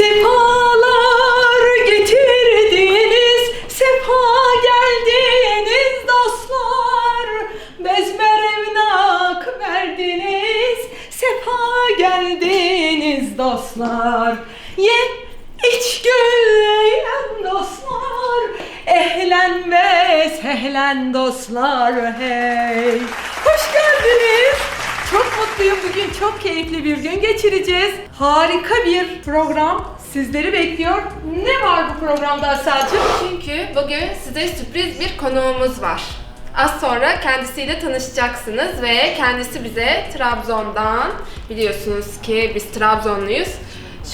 Sefalar getirdiniz, sefa geldiniz dostlar. Bezmer evnak verdiniz, sefa geldiniz dostlar. Ye iç gül dostlar, ehlen ve sehlen dostlar hey. Mutluyum. Bugün çok keyifli bir gün geçireceğiz. Harika bir program sizleri bekliyor. Ne var bu programda Aselcim? Çünkü bugün size sürpriz bir konuğumuz var. Az sonra kendisiyle tanışacaksınız ve kendisi bize Trabzon'dan biliyorsunuz ki biz Trabzonluyuz.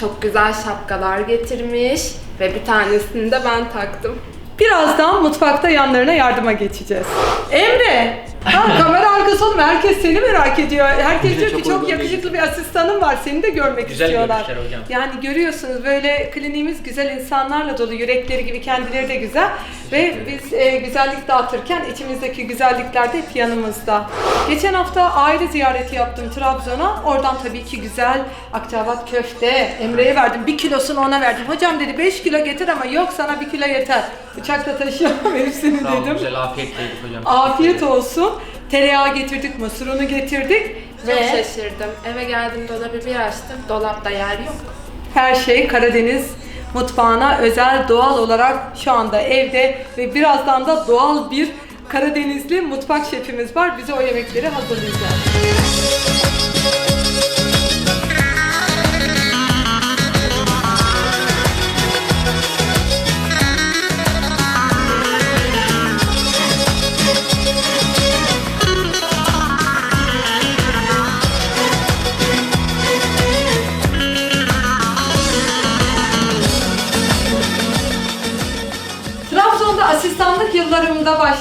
Çok güzel şapkalar getirmiş ve bir tanesini de ben taktım. Birazdan mutfakta yanlarına yardıma geçeceğiz. Emre! Ha, kamera arkası oğlum. Herkes seni merak ediyor. Herkes Bize diyor ki çok çok uygun yakışıklı bir asistanım var. Seni de görmek Güzel istiyorlar. görmüşler hocam. Yani görüyorsunuz böyle kliniğimiz güzel insanlarla dolu. Yürekleri gibi kendileri de güzel. Ve biz e, güzellik dağıtırken içimizdeki güzellikler de hep yanımızda. Geçen hafta aile ziyareti yaptım Trabzon'a. Oradan tabii ki güzel akçabat köfte Emre'ye verdim. Bir kilosunu ona verdim. Hocam dedi 5 kilo getir ama yok sana bir kilo yeter. Bıçakla taşıyamam hepsini Sağ olun, dedim. güzel afiyet yedik hocam. Afiyet olsun. Tereyağı getirdik, mısır unu getirdik Çok ve şaşırdım. Eve geldim dolabı bir açtım. Dolapta yer yok. her şey Karadeniz mutfağına özel doğal olarak şu anda evde ve birazdan da doğal bir Karadenizli mutfak şefimiz var. Bize o yemekleri hazırlayacak.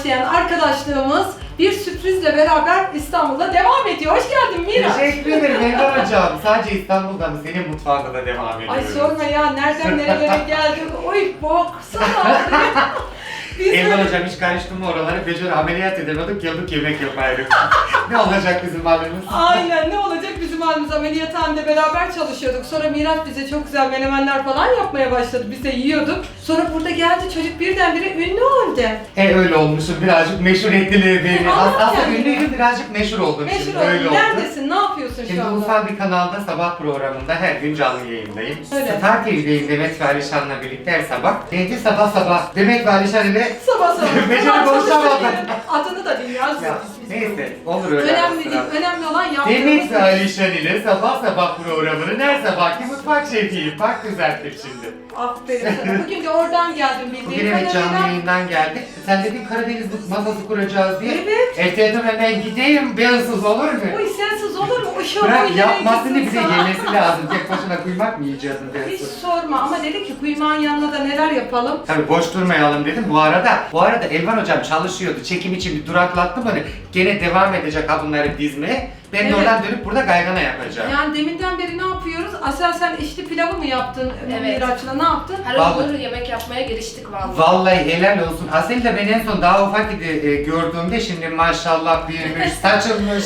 Başlayan arkadaşlığımız bir sürprizle beraber İstanbul'da devam ediyor. Hoş geldin Mira. Teşekkür ederim Evren Hocam. Sadece İstanbul'da mı? Senin mutfağında da devam ediyoruz. Ay sorma ya nereden nerelere geldik. Oy baksana. Böyle- Hocam hiç karıştırma oraları. Beceri ameliyat edemedik, yıldık yemek yapmaydık. ne olacak bizim halimiz? Aynen ne olacak bizim halimiz ameliyathanede beraber çalışıyorduk. Sonra Miraç bize çok güzel menemenler falan yapmaya başladı. Biz de yiyorduk. Sonra burada geldi çocuk birdenbire ünlü oldu. E öyle olmuşum. Birazcık meşhur ettiler beni. Anlat As- Aslında kendini. ünlüydüm birazcık meşhur oldum Meşhur şimdi. oldun. Öyle oldu. Neredesin? Ne yapıyorsun Şimdi şu anda? ulusal bir kanalda sabah programında her gün canlı yayındayım. Öyle. Star TV'deyim Demet ve Alişan'la birlikte her sabah. Neydi sabah sabah Demet ve Alişan ile Sabah sabah. Beceri Ulan çalışmayın. Adını da bilmiyoruz. ya, biz. neyse olur öyle. Önemli değil. Önemli olan yaptığımız Demet ve iş. Alişan ile sabah sabah programının her sabahki mutfak şefiyim. Bak düzelttim şimdi. Aferin sana. Bugün de oradan geldim bildiğim Bugün evet canlı kadarıyla. yayından geldik. Sen dedin Karadeniz masası kuracağız diye. Evet. E dedim hemen gideyim bensiz olur mu? Oy sensiz olur mu? O Bırak yapmasını bize yemesi lazım. Tek başına kuymak mı yiyeceğiz Hiç sorma ama dedi ki kuymağın yanına da neler yapalım. Tabii boş durmayalım dedim. Bu arada, bu arada Elvan hocam çalışıyordu. Çekim için bir duraklattım onu. Gene devam edecek ha bunları dizmeye. Ben Evet. oradan dönüp burada gaygana yapacağım. Yani deminden beri ne yapıyoruz? Asel sen içli pilavı mı yaptın Evet. Miraç'la ne yaptın? Her Vallahi- olur yemek yapmaya giriştik vallahi. Vallahi helal olsun. Asel de ben en son daha ufak idi e, gördüğümde şimdi maşallah büyümüş, saçılmış,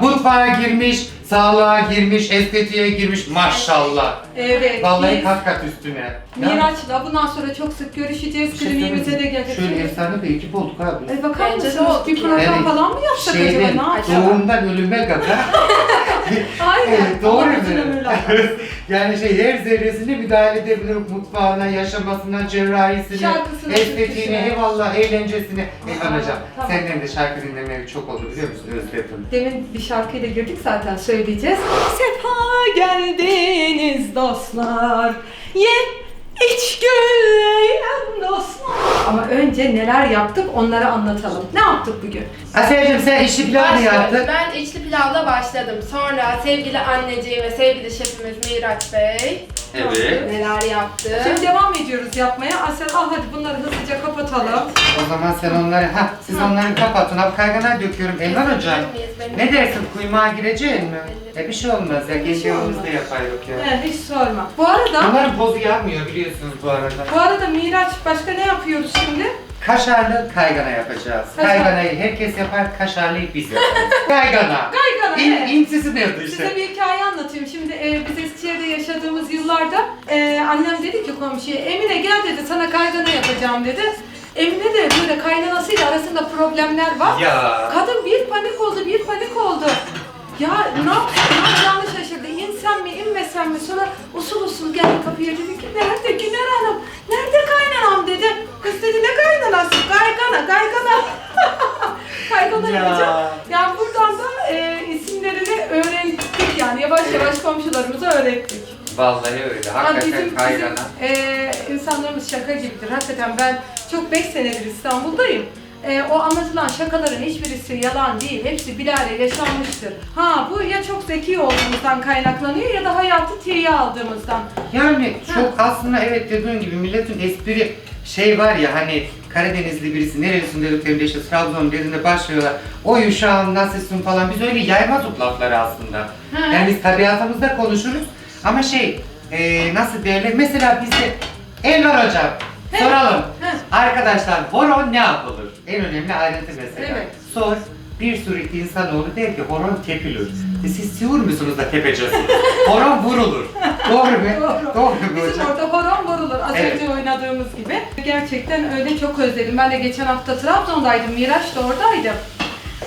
mutfağa girmiş, sağlığa girmiş, estetiğe girmiş maşallah. Evet. Vallahi biz kat kat üstüne. Ya, Miraç'la bundan sonra çok sık görüşeceğiz. bir şey Kliniğimize de söyleyeyim. gelecek. Şöyle efsane bir ekip olduk abi. Ay bakar Bence de mısınız? Bir program Evet. falan mı yapsak Şeyden, acaba? Ne yapacağız? doğumdan ölüme kadar. Aynen. Evet, doğru mu? yani şey her zerresine müdahale edebilirim mutfağına, yaşamasına, cerrahisine, Şarkısına, estetiğine, türküsüne. eyvallah, eğlencesine. Eyvallah hocam, tamam. senden de şarkı dinlemeye çok oldu biliyor musun? Özledim. Demin bir şarkıyla girdik zaten söyleyeceğiz. Sefa geldiniz dostlar. Ye iç gül eğlen dostlar. Ama önce neler yaptık onları anlatalım. Ne yaptık bugün? Asya'cığım sen işi pilav mı yaptın? Ben içli pilavla başladım. Sonra sevgili anneciğim ve sevgili şefimiz Miraç Bey Evet. neler yaptı? Şimdi devam ediyoruz yapmaya. Asel al hadi bunları hızlıca kapatalım. O zaman sen onları, ha siz onları kapatın. Abi kaygana döküyorum. Elvan hocam. Ne dersin kuymağa girecek mi? E bir şey olmaz ya. Olmaz. yolumuzda yaparız ya. He, hiç sorma. Bu arada Bunların pozu yanmıyor biliyorsunuz bu arada. bu arada Miraç başka ne yapıyoruz şimdi? Kaşarlı kaygana yapacağız. Kaşar. Kayganayı herkes yapar, kaşarlıyı biz yaparız. kaygana. Kaygana İn, he. intisi nerede Size işte? bir hikaye anlatayım. Şimdi e, biz Eskişehir'de yaşadığımız yıllar yollarda e, annem dedi ki komşuya Emine gel dedi sana kaygana yapacağım dedi. Emine de böyle kaynanasıyla arasında problemler var. Ya. Kadın bir panik oldu, bir panik oldu. Ya ne ne yapacağını şaşırdı. İnsem mi, inmesem mi? Sonra usul usul geldi kapıya dedi ki nerede Güner Hanım? Nerede kaynanam dedi. Kız dedi ne kaynanası? Kaygana, kaygana. kaygana Ya. Yani buradan da e, isimlerini öğrendik yani yavaş yavaş komşularımıza öğrettik. Vallahi öyle. Ya Hakikaten bizim, kaygana. bizim e, insanlarımız şaka gibidir. Hakikaten ben çok 5 senedir İstanbul'dayım. E, o anlatılan şakaların hiçbirisi yalan değil. Hepsi bilare yaşanmıştır. Ha bu ya çok zeki olduğumuzdan kaynaklanıyor ya da hayatı tiye aldığımızdan. Yani çok aslında evet dediğin gibi milletin espri şey var ya hani Karadenizli birisi neresin dediklerinde işte Trabzon dediğinde başlıyorlar. O uşağım nasılsın falan biz öyle yaymazdık lafları aslında. Hı. Yani biz tabiatımızda konuşuruz ama şey e, nasıl derler mesela bize Elvar hocam He. soralım. He. Arkadaşlar horon ne yapılır? En önemli ayrıntı mesela. Evet. Sor. Bir sürü insanoğlu der ki horon tepilir. E siz sivur musunuz da tepeceksiniz? horon vurulur. Doğru mu? Doğru. Doğru mu Bizim hocam? orada horon vurulur. Az Evet. önce oynadığımız gibi. Gerçekten öyle çok özledim. Ben de geçen hafta Trabzon'daydım. Miraç da oradaydı.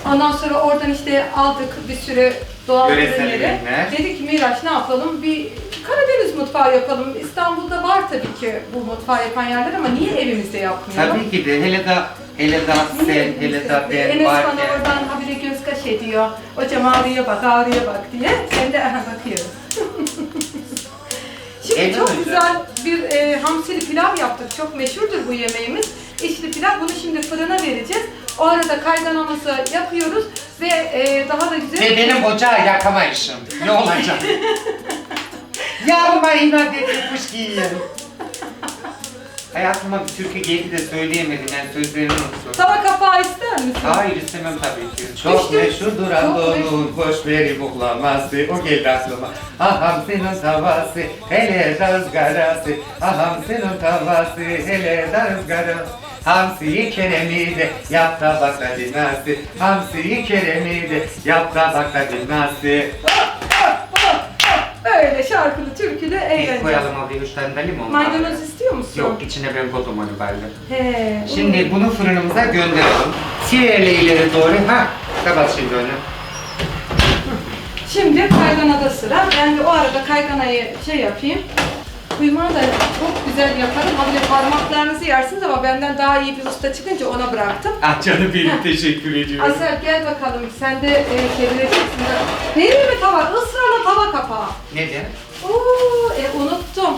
Ondan sonra oradan işte aldık bir sürü doğal Yöresel ürünleri. ürünler. Dedik ki Miraç ne yapalım? Bir Karadeniz mutfağı yapalım. İstanbul'da var tabii ki bu mutfağı yapan yerler ama niye evimizde yapmayalım? Tabii ki de hele de hele de sen, hele de ben Enes bana varken. oradan habire göz kaş ediyor. Hocam ağrıya bak, ağrıya bak diye. Ben de aha bakıyorum. Şimdi çok hocam. güzel bir e, hamsili pilav yaptık. Çok meşhurdur bu yemeğimiz. İçli pilav. Bunu şimdi fırına vereceğiz. O arada kayganamızı yapıyoruz ve e, daha da güzel... Ve benim ocağı yakamayışım. Ne olacak? Yanma inat etmiş giyin. Hayatıma bir türkü geldi de söyleyemedim yani sözlerini unuttum. Tava kapağı ister misin? Hayır istemem tabii ki. Çok Düştüm. meşhurdur Anadolu'nun hoş veri muhlaması. O geldi aklıma. Aham senin tavası, hele rızgarası. Aham senin tavası, hele rızgarası. Hamsiyi keremi de yap tabakta dinası. Hamsiyi keremi de yap tabakta dinası. Böyle şarkılı, türkülü Bir eğleneceğiz. koyalım oraya üç tane de limon. Maydanoz istiyor musun? Yok içine ben koydum onu bari. He. Şimdi bunu fırınımıza gönderelim. Siyerle ileri doğru. Ha, kapat şimdi onu. Şimdi kayganada sıra. Ben de o arada kayganayı şey yapayım. Kuymağı da çok güzel yaparım. Ha böyle parmaklarınızı yersiniz ama benden daha iyi bir usta çıkınca ona bıraktım. Ah canım benim teşekkür ediyorum. Asel gel bakalım sen de e, çevireceksin. Değil mi tava? Israrla tava kapağı. Nedir? Oo, e, unuttum.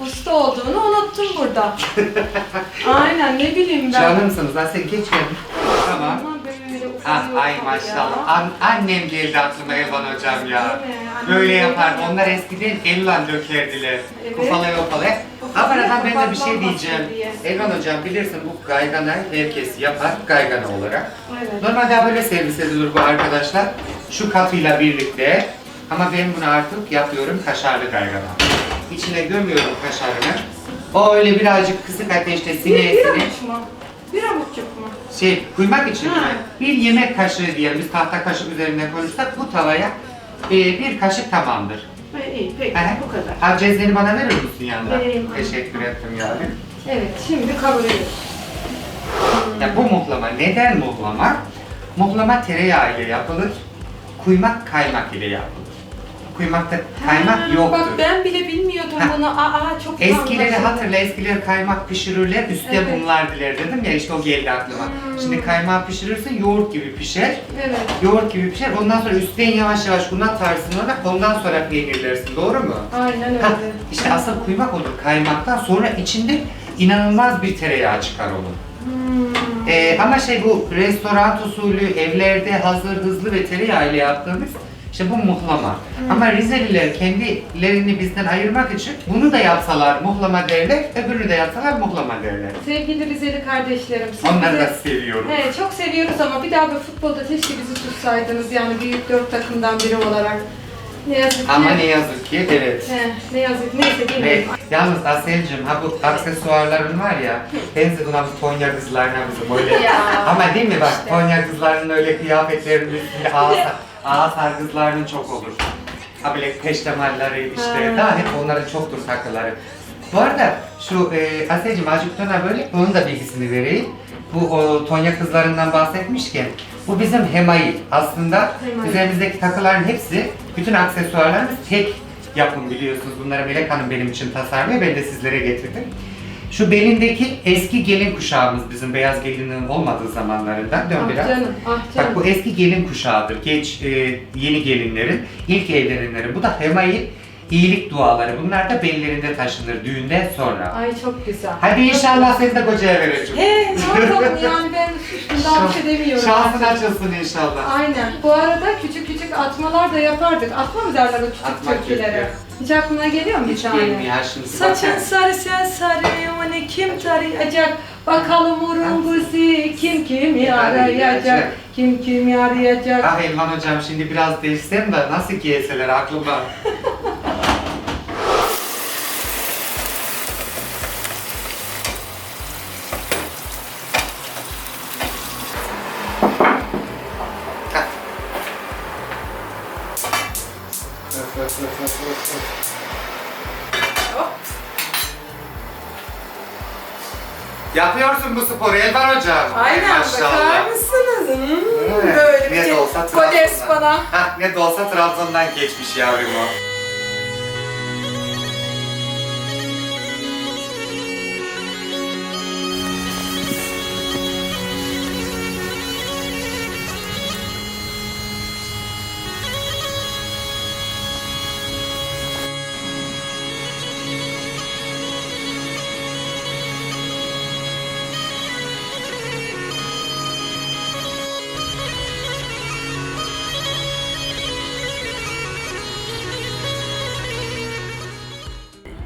Usta olduğunu unuttum burada. Aynen ne bileyim ben. Canımsınız lan sen geç gelin. Tamam. Böyle Ah, ay maşallah. An- annem geldi aklıma Elvan hocam ya. Değil mi? Annem Böyle geldi yapardı. ya. Onlar eskiden elle dökerdiler. Evet. Ufalaya ufalaya. Ha aradan ben de bir şey diyeceğim. diye. Elvan hocam bilirsin bu kayganayı herkes yapar kaygana olarak. Evet. Normalde böyle servis edilir bu arkadaşlar. Şu katıyla birlikte. Ama ben bunu artık yapıyorum kaşarlı kaygana. İçine gömüyorum kaşarını. O öyle birazcık kısık ateşte Bir, sine bir sine. avuç mu? Bir avuççuk mu? Şey, kuymak için Ha. Bir yemek kaşığı diyelim, biz tahta kaşık üzerinde konuşsak bu tavaya e, bir kaşık tamamdır. E, iyi peki Aha. bu kadar. Ha cezveni bana verir misin yanında? Vereyim. Teşekkür ettim yani. Evet şimdi kavuruyoruz. Ya bu muhlama neden muhlama? Muhlama tereyağı ile yapılır, kuymak kaymak ile yapılır. Kuymakta kaymak Ha, yoktur. Bak ben bile bilmiyordum Ha. bunu. Aa çok Eskileri anlaşıldı. hatırla, eskiler kaymak pişirirler, üstte Evet. bunlar diler dedim ya işte o geldi aklıma. Hmm. Şimdi kaymağı pişirirsin yoğurt gibi pişer. Evet. Yoğurt gibi pişer. Ondan sonra üstten yavaş yavaş un atarsın ona. Ondan sonra peynirlersin. Doğru mu? Aynen öyle. Ha, işte asıl kuymak olur kaymaktan. Sonra içinde inanılmaz bir tereyağı çıkar onun. Hmm. Ee, ama şey bu restoran usulü evlerde hazır hızlı ve tereyağı ile yaptığımız işte bu muhlama. Ama Rizeliler kendilerini bizden ayırmak için bunu da yapsalar muhlama derler, öbürünü de yapsalar muhlama derler. Sevgili Rizeli kardeşlerim. siz Onları bize- da seviyorum. He, çok seviyoruz ama bir daha bir futbolda keşke bizi tutsaydınız yani büyük dört takımdan biri olarak. Ne yazık ki. Ama ne yazık ki evet. He, ne yazık neyse değil Ve mi? yalnız Aselcim ha bu aksesuarların var ya benziyor ona bu Tonya kızlarına bizim öyle. Ya. Ama değil mi bak. Tonya kızlarının öyle kıyafetlerinin üstünde ağız kızlarının çok olur. abilek peştemalleri işte Ha. daha hep onların çoktur takıları. Bu arada şu e, Asya'cığım azıcık döner böyle onun da bilgisini vereyim. Bu o, Tonya kızlarından bahsetmişken bu bizim hemai. Aslında Hemai. üzerimizdeki takıların hepsi, bütün aksesuarlarımız tek yapım biliyorsunuz. Bunları Melek Hanım benim için tasarlıyor. Ben de sizlere getirdim. Şu belindeki eski gelin kuşağımız bizim beyaz gelinin olmadığı zamanlarından. Dön Ah biraz. canım, ah Bak canım. bu eski gelin kuşağıdır. Geç e, yeni gelinlerin, ilk evlenenlerin. Bu da hemai iyilik duaları. Bunlar da bellerinde taşınır düğünden sonra. Ay çok güzel. Hadi inşallah seni de kocaya vereceğim. He ne yapalım yani ben daha bir şey demiyorum. Şansın açılsın inşallah. Aynen. Bu arada küçük küçük atmalar da yapardık. Atma mı derler o küçük Atma türkülere? türkü. Hiç aklına geliyor mu bir Hiç tane? gelmiyor şimdi. Saçın Bakın. sarı sen sarı hani kim tarayacak bakalım urunguzi kim kimi arayacak kim kimi arayacak Ah Elvan hocam şimdi biraz değişsem de nasıl giyseler aklıma. Bu sporu Elvan hocam. Aynen bakar mısınız? Hmm, Evet, böyle ne bir de olsa kodes Trabzon'dan. bana. Hah ne de olsa Trabzon'dan geçmiş yavrum o.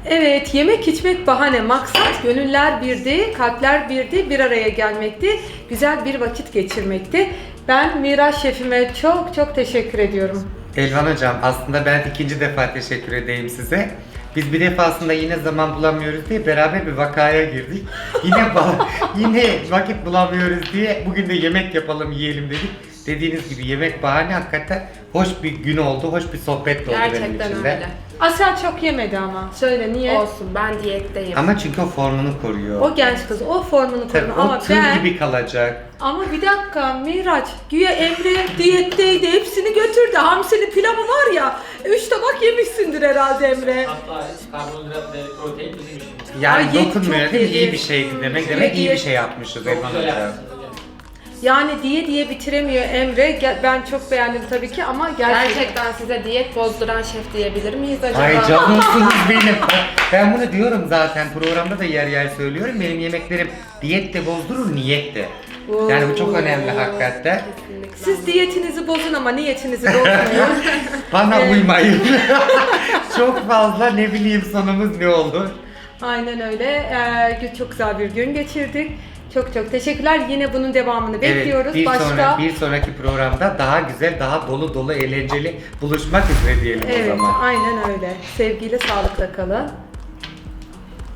Evet, yemek içmek bahane, maksat gönüller birdi, kalpler birdi, bir araya gelmekti, güzel bir vakit geçirmekti. Ben Miraç şefime çok çok teşekkür ediyorum. Elvan hocam aslında ben ikinci defa teşekkür edeyim size. Biz bir defasında yine zaman bulamıyoruz diye beraber bir vakaya girdik. Yine yine vakit bulamıyoruz diye bugün de yemek yapalım yiyelim dedik. Dediğiniz gibi yemek bahane hakikaten hoş bir gün oldu, hoş bir sohbet de oldu benim Gerçekten için de. öyle. Asel çok yemedi ama. Söyle niye? Olsun ben diyetteyim. Ama çünkü o formunu koruyor. O genç kız o formunu Tabii korudu o ama tığ ben gibi kalacak. ama bir dakika Miraç güya Emre diyetteydi hepsini götürdü hamsili pilavı var ya üç tabak yemişsindir herhalde Emre. Hatta karbonhidrat ve protein bizim işimiz. Yani Ay, dokunmuyor çok değil mi? İyi bir şeydi demek. Demek iyi bir şey yapmışız Çok Elvan güzel. Yani diye diye bitiremiyor Emre Ge- ben çok beğendim tabii ki ama gerçekten, Gerçekten size diyet bozduran şef diyebilir miyiz acaba? Ay canımsınız benim. Ben bunu diyorum zaten programda da yer yer söylüyorum. Benim yemeklerim diyet de bozdurur, niyet de. Yani bu çok önemli hakikaten. Siz diyetinizi bozun ama niyetinizi bozmayın. Bana uymayın. çok fazla ne bileyim sonumuz ne olur. Aynen öyle. Ee, çok güzel bir gün geçirdik. Çok çok teşekkürler. Yine bunun devamını bekliyoruz. bir, Başka sonra, bir sonraki programda daha güzel, daha dolu dolu, eğlenceli buluşmak üzere diyelim o Evet, zaman. aynen öyle. Sevgiyle, sağlıkla kalın.